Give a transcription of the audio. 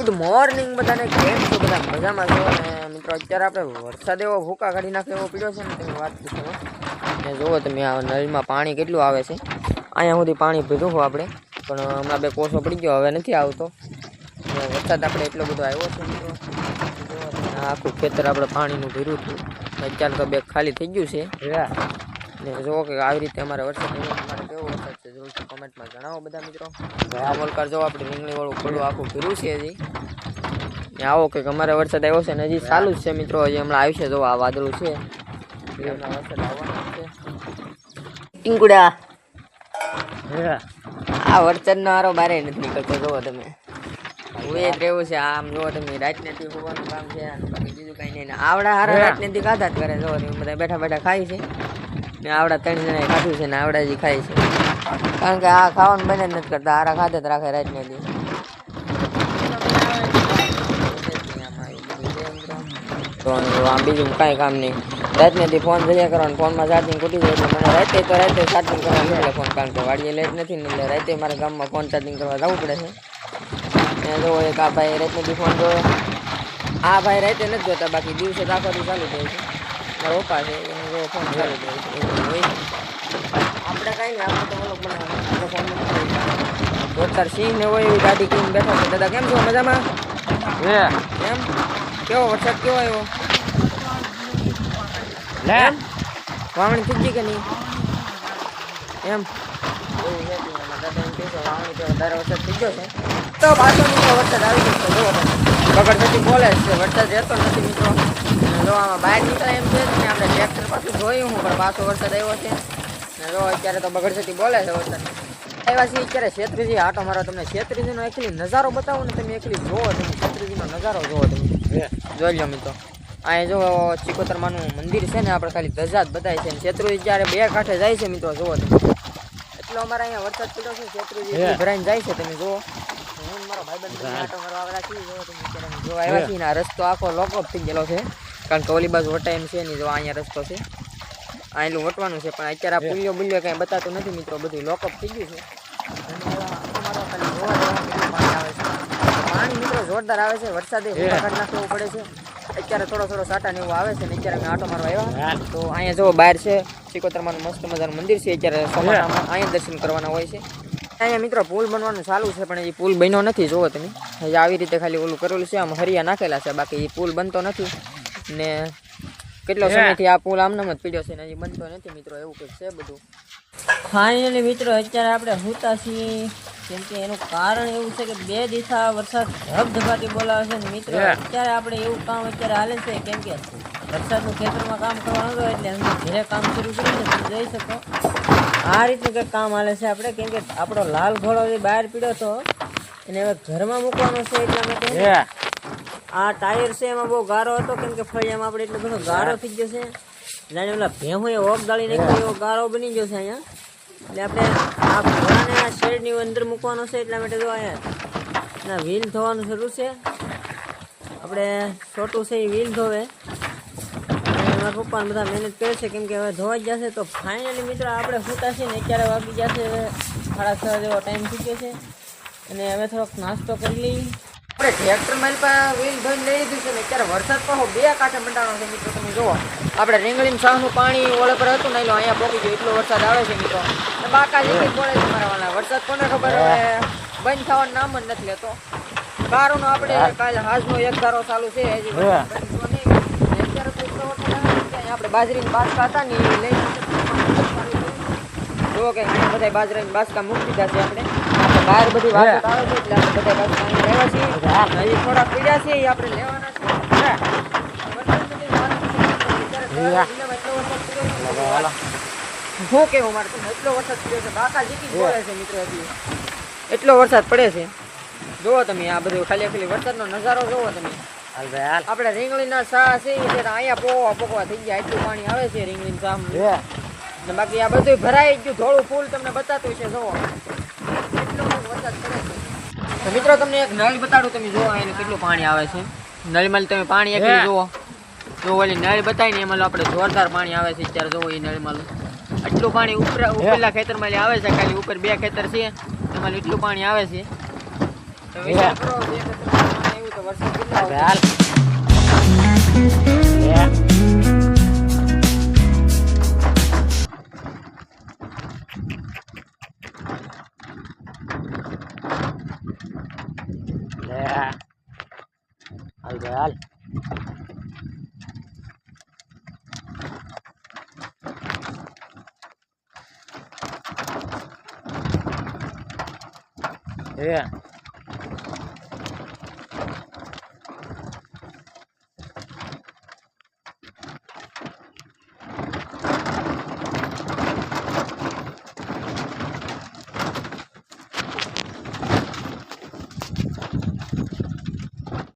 Good morning બધાને કેમ છો? બધા મજામાં છો? અને મિત્રો, અત્યારે આપણે વરસાદ એવો ભૂકા કાઢી નાખે એવો પીડ્યો છે ને, તમે વાત પૂછો ને જુઓ તમે આ નળમાં પાણી કેટલું આવે છે. અહીંયા સુધી પાણી ભીધું હોય આપણે, પણ હમણાં બે કોસો પડી ગયો, હવે નથી આવતો. વરસાદ આપણે એટલો બધો આવ્યો છે, મિત્રો. આખું ખેતર આપણે પાણીનું ભીરું હતું અત્યારે તો બે ખાલી થઈ ગયું છે. ને જુઓ કે આવી રીતે અમારે વરસાદ આવ્યો તમારે કેવો વરસાદ છે જરૂરથી કોમેન્ટમાં જણાવો બધા મિત્રો. આ મોલકાર જો આપણે રીંગણીવાળું વાળું આખું ભીરું છે હજી. ને આવો કે અમારે વરસાદ આવ્યો છે ને હજી ચાલુ જ છે મિત્રો હજી હમણાં આવશે જો આ વાદળું છે. હમણાં વરસાદ આવવાનો છે. ટીંકુડા આ વરસાદનો હારો બારે નથી નીકળતો જોવો તમે. હું એ જ રહેવું છે આમ જોવો તમે રાજનીતિ હોવાનું કામ છે બાકી બીજું કાંઈ નહીં. આવડા હારા રાજનીતિ નથી ખાધા જ કરે જોવો તમે બધા બેઠા બેઠા ખાય છે. ને આવડા ત્રણ જણા ખાધું છે ને આવડા જ ખાય છે. કારણ કે આ ખાવાનું બને જ નથી કરતા આરા ખાતે જ રાખે રાત દી આમ બીજું કાંઈ કામ નહીં. રાતને નથી ફોન જયા કરવાનો ફોનમાં ચાર્જિંગ ખૂટી જાય એટલે મને રાતે તો રાતે ચાર્જિંગ કરવા મળે ફોન, કારણ કે વાડીએ લેટ નથી ને એટલે રાતે મારા ગામમાં ફોન ચાર્જિંગ કરવા જવું પડે છે. ને જો એક આ ભાઈ રાતને નથી ફોન જોયો. આ ભાઈ રાતે નથી જોતા, બાકી દિવસે તો આખો દી ચાલુ જાય છે. પપ્પા છે એને જો ફોન ચાલુ જાય છે એવું હોય. આપણે કાંઈ નહીં આપણે તો ઓલો બનાવવાનો ફોન દોસ્તાર સિંહ ને હોય એવી ગાડી કીને બેઠો છે. દાદા કેમ છો? મજામાં? એમ કેવો વરસાદ કેવો આવ્યો? એમ? વાવણી થઈ ગઈ કે નહીં? એમ? તો વધારે વરસાદ થઈ ગયો છે. તો પાછો મિત્રો વરસાદ આવી ગયો બગડ થતી બોલે છે વરસાદ રહેતો નથી મિત્રો. જો આમાં બહાર નીકળે એમ છે ને આપણે ટ્રેક્ટર પાછું જોયું હું પણ પાછો વરસાદ આવ્યો છે. ને જો અત્યારે તો બગડસતી બોલે છે વરસાદ. આવ્યા છીએ અત્યારે છેત્રીજી આટો મારો તમને છેત્રીજીનો એકલી નજારો બતાવો ને તમે એકલી જોવો તમે છેત્રીજીનો નજારો જોવો તમે. જોઈ લો મિત્રો. અહીંયા જો ચિકોતરમાનું મંદિર છે ને આપણે ખાલી ધજા જ બતાય છે ને. છેત્રુજી જ્યારે બે કાંઠે જાય છે મિત્રો જોવો તમે. એટલો અમારે અહીંયા વરસાદ પડ્યો છે છેત્રુજી ભરાઈને જાય છે તમે જોવો હું મારો ભાઈબંધ આટો મારો આવડા છીએ જોવો તમે. જોવા આવ્યા છીએ ને રસ્તો આખો લોકઅપ થઈ ગયેલો છે. કારણ કે ઓલી બાજુ વટા એમ છે નહીં જો અહીંયા રસ્તો છે. આ એટલું વટવાનું છે પણ અત્યારે આ પુલ્યો બુલ્યો કાંઈ બતાતું નથી મિત્રો બધું લોકઅપ થઈ ગયું છે. પાણી મિત્રો જોરદાર આવે છે વરસાદે કાઢી નાખવું પડે છે. અત્યારે થોડો થોડો સાટા ને એવું આવે છે ને અત્યારે અમે આટો મારવા આવ્યા. તો અહીંયા જો બહાર છે સિકોતરમાનું મસ્ત મજાનું મંદિર છે અત્યારે ચોમાસામાં અહીંયા દર્શન કરવાના હોય છે. અહીંયા મિત્રો પુલ બનવાનું ચાલુ છે પણ એ પુલ બન્યો નથી જોવો તમે. આવી રીતે ખાલી ઓલું કરેલું છે આમ હરિયા નાખેલા છે બાકી એ પુલ બનતો નથી. ને કેટલો સમયથી આ પુલ આમનામ જ પીડ્યો છે ને હજી બનતો નથી મિત્રો એવું કંઈક છે બધું. ફાઇનલી મિત્રો અત્યારે આપણે હુતા છીએ કેમ કે એનું કારણ એવું છે કે બે દિશા વરસાદ ધબધબાટી બોલાવે છે ને મિત્રો અત્યારે આપણે એવું કામ અત્યારે હાલે છે કેમ કે વરસાદનું ખેતરમાં કામ કરવાનું હતું એટલે અમે ઘરે કામ શરૂ કર્યું છે તમે જોઈ શકો. આ રીતનું કંઈક કામ હાલે છે આપણે કેમ કે આપણો લાલ ઘોડો જે બહાર પીડ્યો હતો એને હવે ઘરમાં મૂકવાનો છે એટલા માટે. આ ટાયર છે, એમાં બહુ ગારો હતો, કેમ કે ફળિયામાં આપણે એટલો બધો ગારો થઈ ગયો છે. જાણે ઓલા ભેહું એ ઓગ ગાળી નાખ્યો, એવો ગારો બની ગયો છે અહીંયા. એટલે આપણે આ ઘોડાને આ શેડની અંદર મૂકવાનો છે, એટલા માટે જો અહીંયા ના વ્હીલ ધોવાનું શરૂ છે. આપણે છોટું છે એ વ્હીલ ધોવે. મારા પપ્પા બધા મહેનત કરે છે, કેમ કે હવે ધોવાઈ જશે તો ફાઇનલી મિત્રો આપણે સૂતા છીએ ને, અત્યારે વાગી જશે, હવે સાડા છ જેવો ટાઈમ થઈ ગયો છે. અને હવે થોડોક નાસ્તો કરી લઈએ. આપણે ટ્રેક્ટર મારી પાસે વ્હીલ ધોઈને લઈ લીધું છે ને અત્યારે વરસાદ પાછો બે કાંઠે મંડાણો છે મિત્રો તમે જુઓ. આપણે રીંગણીનું સાહનું પાણી ઓળે પર હતું ને એલો અહીંયા પોકી ગયું એટલો વરસાદ આવે છે મિત્રો. ને બાકા જે પડે છે મારા વરસાદ કોને ખબર હવે? બંધ થવાનું નામ જ નથી લેતો. કારોનો આપણે કાલે હાજનો એક ધારો ચાલુ છે હજી નહીં. આપણે બાજરીની બાસકા હતા ને એ લઈને જુઓ કે બધા બાજરાની બાસકા મૂકી દીધા છે આપણે. બહાર બધી વાત આવે છે એટલે આપણે બધા બાસકા અહીંયા છીએ. થોડા પીડ્યા છે એ આપણે લેવાના છે વરસાદ બધી વાત છે. અત્યારે દિલ્હીમાં એટલો વરસાદ પડ્યો છે. શું કેવું મારે એટલો વરસાદ પડ્યો છે. બાકા જીકી બોલે છે મિત્રો એટલો વરસાદ પડે છે. જોવો તમે આ બધું ખાલી ખાલી વરસાદનો નજારો જોવો તમે. આપણે રીંગણીના શાહ છે અહીંયા પોવા પોકવા થઈ ગયા એટલું પાણી આવે છે રીંગણીના શામાં ને બાકી આ બધું ભરાઈ ગયું થોડું ફૂલ તમને બતાતું છે જુઓ એટલો વરસાદ પડે છે તો મિત્રો તમને એક નળ બતાડું તમે જોવો એને કેટલું પાણી આવે છે. નળમાં તમે પાણી એક જોવો જો ઓલી નળ બતાવી ને એમાં આપણે જોરદાર પાણી આવે છે અત્યારે જોવો એ નળમાં આટલું પાણી ઉપર ઉપરના ખેતરમાં આવે છે ખાલી ઉપર બે ખેતર છે. એમાં એટલું પાણી આવે છે. તો વિચાર કરો બે ખેતરમાં પાણી તો વરસાદ કેટલો? લે હાલ ભાઈ હાલ એ